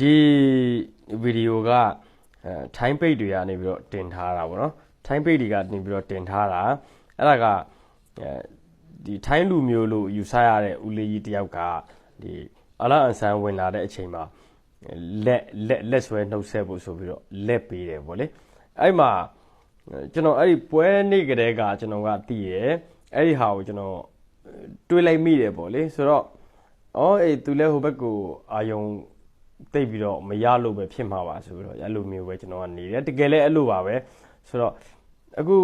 ဒီဗီဒီယိုကအဲထိုင်းပိတ်တွေကနေပြီးတော့တင်ထားတာပေါ့နော်ထိုင်းပိတ်တွေကနေပြီးတော့တင်ထားတာအဲ့ဒါကအဲဒီထိုင်းလူမျိုးလို့ယူဆရတဲ့ဦးလေးကြီးတယောက်ကဒီအလာအန်ဆန်ဝင်လာတဲ့အချိန်မှာလက်လက်လက်ဆွဲနှုတ်ဆက်ဖို့ဆိုပြီးတော့လက်ပေးတယ်ပေါ့လေအဲ့မှာကျွန်တော်အဲ့ဒီပွဲနေ့ကလေးကကျွန်တော်ကသိရအဲ့ဒီဟာကိုကျွန်တော်တွေးလိုက်မိတယ်ပေါ့လေဆိုတော့အော်အေးသူလည်းဟိုဘက်ကိုအာယုံ တိတ်ပြီးတော့မရလို့ပဲဖြစ်မှာပါဆိုပြီးတော့အဲ့လိုမျိုးပဲကျွန်တော်ကနေတယ်တကယ်လည်းအဲ့လိုပါပဲဆိုတော့အခု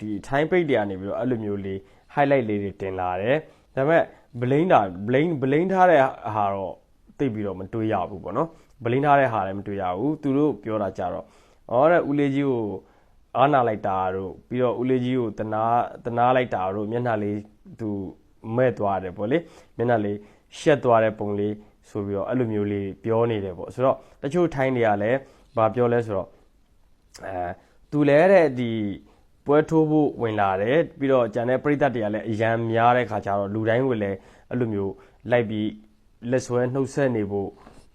ဒီထိုင်းပိတ်တွေကနေပြီးတော့အဲ့လိုမျိုးလေး highlight လေးတွေတင်လာတယ်ဒါပေမဲ့ blame တာ blame blame ထားတဲ့ဟာတော့တိတ်ပြီးတော့မတွေးရဘူးပေါ့နော် blame ထားတဲ့ဟာလည်းမတွေးရဘူးသူတို့ပြောတာကြတော့ဩတဲ့ဦးလေးကြီးကိုအားနာလိုက်တာတို့ပြီးတော့ဦးလေးကြီးကိုတနာတနာလိုက်တာတို့မျက်နှာလေးသူမဲ့သွားတယ်ပေါ့လေမျက်နှာလေးရှက်သွားတဲ့ပုံလေး ဆိုပြီးတော့အဲ့လိုမျိုးလေးပြောနေတယ်ပေါ့ဆိုတော့တချို့ထိုင်းတွေကလည်းဗာပြောလဲဆိုတော့အဲသူလဲတဲ့ဒီပွဲထိုးဖို့ဝင်လာတယ်ပြီးတော့ဂျန်တဲ့ပရိသတ်တွေကလည်းအရန်များတဲ့ခါကျတော့လူတိုင်းကိုလည်းအဲ့လိုမျိုးလိုက်ပြီးလက်ဆွဲနှုတ်ဆက်နေဖို့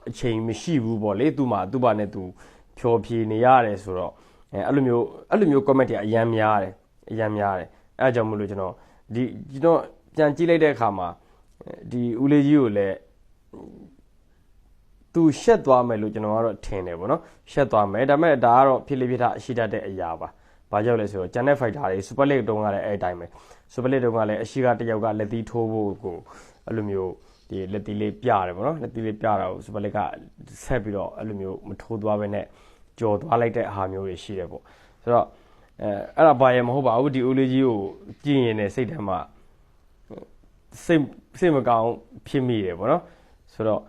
အချိန်မရှိဘူးပေါ့လေသူ့မှာသူ့ဘာနဲ့သူဖြောဖြေနေရတယ်ဆိုတော့အဲအဲ့လိုမျိုးအဲ့လိုမျိုး comment တွေအရန်များတယ်အရန်များတယ်အဲအကြောင်းမလို့ကျွန်တော်ဒီကျွန်တော်ပြန်ကြည့်လိုက်တဲ့အခါမှာဒီဦးလေးကြီးကိုလည်း သူရှက်သွားမယ်လို့ကျွန်တော်ကတော့ထင်တယ်ပေါ့နော်ရှက်သွားမယ်ဒါပေမဲ့ဒါကတော့ဖြစ်လေဖြစ်တာအရှိတတ်တဲ့အရာပါဘာကြောင့်လဲဆိုတော့ Channel Fighter တွေ Super League တုန်းကလည်းအဲ့အတိုင်းပဲ Super League တုန်းကလည်းအရှိကတယောက်ကလက်သီးထိုးဖို့ကိုအဲ့လိုမျိုးဒီလက်သီးလေးပြတယ်ပေါ့နော်လက်သီးလေးပြတာကို Super League ကဆက်ပြီးတော့အဲ့လိုမျိုးမထိုးသွားဘဲနဲ့ကြော်သွားလိုက်တဲ့အားမျိုးတွေရှိတယ်ပေါ့ဆိုတော့အဲအဲ့ဒါဘာရမဟုတ်ပါဘူးဒီဦးလေးကြီးကိုကြည့်ရင်လည်းစိတ်ထဲမှာစိတ်စိတ်မကောင်းဖြစ်မိတယ်ပေါ့နော် ဆိုတော့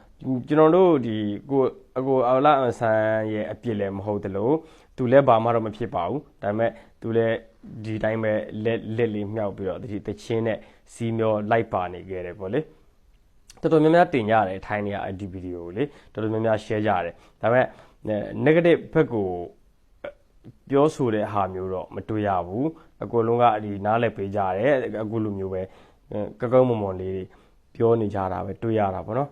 ကျွန်တော်တို့ဒီကိုအကိုအလာအဆန်ရဲ့အပြစ်လည်းမဟုတ်တယ်လို့သူလည်းဘာမှတော့မဖြစ်ပါဘူးဒါပေမဲ့သူလည်းဒီတိုင်းပဲလက်လက်လေးမြောက်ပြီးတော့ဒီတချင်းနဲ့စီးမျောလိုက်ပါနေခဲ့တယ်ပေါ့လေတော်တော်များများတင်ကြတယ်ထိုင်းနေရဒီဗီဒီယိုကိုလေတော်တော်များများ share ကြတယ်ဒါပေမဲ့ negative ဘက်ကိုပြောဆိုတဲ့ဟာမျိုးတော့မတွေ့ရဘူးအကူလုံးကဒီနားလည်ပေးကြတယ်အခုလိုမျိုးပဲကောက်ကောက်မွန်မွန်လေးပြောနေကြတာပဲတွေ့ရတာပေါ့နော်